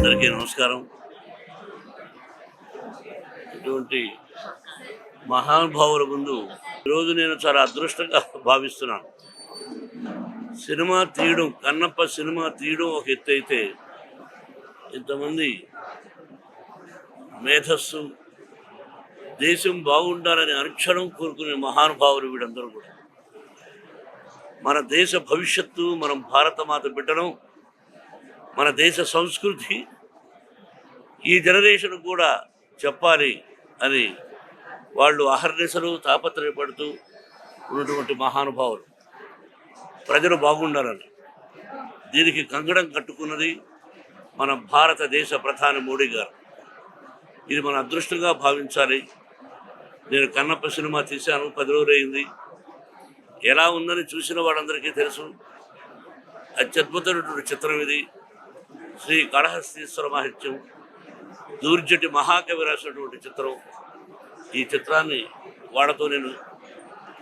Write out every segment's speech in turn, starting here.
అందరికీ నమస్కారం. ఇటువంటి మహానుభావుల ముందు ఈరోజు నేను చాలా అదృష్టంగా భావిస్తున్నాను. సినిమా తీయడం కన్నప్ప సినిమా తీయడం ఒక ఎత్తు అయితే ఇంతమంది మేధస్సు దేశం బాగుండాలని అనుక్షణం కోరుకునే మహానుభావులు వీడందరూ కూడా. మన దేశ భవిష్యత్తు మనం భారతమాత బిడ్డడం మన దేశ సంస్కృతి ఈ జనరేషన్ కూడా చెప్పాలి అని వాళ్ళు అహర్నిశలు తాపత్రయపడుతూ ఉన్నటువంటి మహానుభావులు. ప్రజలు బాగుండాలని. దీనికి కంగడం కట్టుకున్నది మన భారతదేశ ప్రధాని మోడీ గారు. ఇది మన అదృష్టంగా భావించాలి. నేను కన్నప్ప సినిమా తీశాను పది రోజులైంది. ఎలా ఉందని చూసిన వాళ్ళందరికీ తెలుసు. అత్యద్భుతమైనటువంటి చిత్రం ఇది. శ్రీ కళహస్తీశ్వర మహత్యం దూర్జటి మహాకవి రాసినటువంటి చిత్రం. ఈ చిత్రాన్ని వాళ్ళతో నేను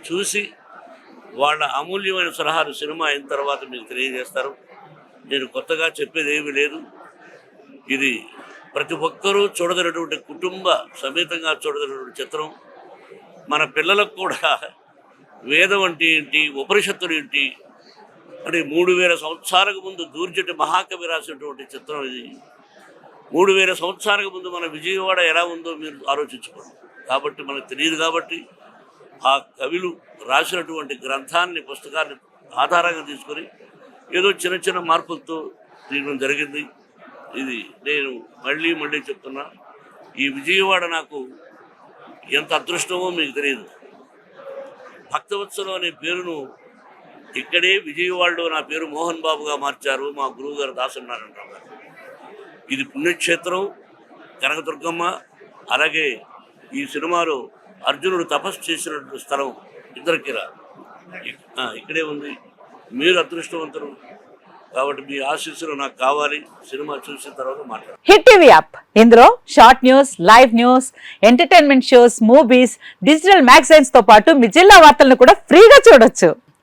చూసి వాళ్ళ అమూల్యమైన సలహాలు సినిమా అయిన తర్వాత మీకు తెలియజేస్తారు. నేను కొత్తగా చెప్పేది ఏమీ లేదు. ఇది ప్రతి ఒక్కరూ చూడదగినటువంటి కుటుంబ సమేతంగా చూడదగినటువంటి చిత్రం. మన పిల్లలకు కూడా వేదం అంటే ఏంటి ఉపనిషత్తులు ఏంటి అంటే మూడు వేల సంవత్సరాలకు ముందు దూర్జటి మహాకవి రాసినటువంటి చిత్రం ఇది. మూడు వేల సంవత్సరాలకు ముందు మన విజయవాడ ఎలా ఉందో మీరు ఆలోచించుకోండి. కాబట్టి మనకు తెలియదు కాబట్టి ఆ కవులు రాసినటువంటి గ్రంథాన్ని పుస్తకాన్ని ఆధారంగా తీసుకొని ఏదో చిన్న చిన్న మార్పులతో తీయడం జరిగింది. ఇది నేను మళ్ళీ మళ్ళీ చెప్తున్నా ఈ విజయవాడ నాకు ఎంత అదృష్టమో మీకు తెలియదు. భక్తవత్సలం అనే పేరును ఇక్కడే విజయవాడలో నా పేరు మోహన్ బాబుగా మార్చారు మా గురువు గారు. దాసున్నారంటారు ఇది పుణ్యక్షేత్రం కనకదుర్గమ్మ అలాగే ఈ సినిమాలో అర్జునుడు తపస్సు చేసినటువంటి స్థలం ఇద్దరికి రా. ఇక్కడే ఉంది. మీరు అదృష్టవంతులు. కాబట్టి మీ ఆశీస్సులు నాకు కావాలి. సినిమా చూసిన తర్వాత మాట్లాడాలి హిట్ టీవీ యాప్. ఇందులో short news live news entertainment shows movies digital మ్యాగజైన్స్తో పాటు మీ జిల్లా వార్తలను కూడా ఫ్రీగా చూడొచ్చు.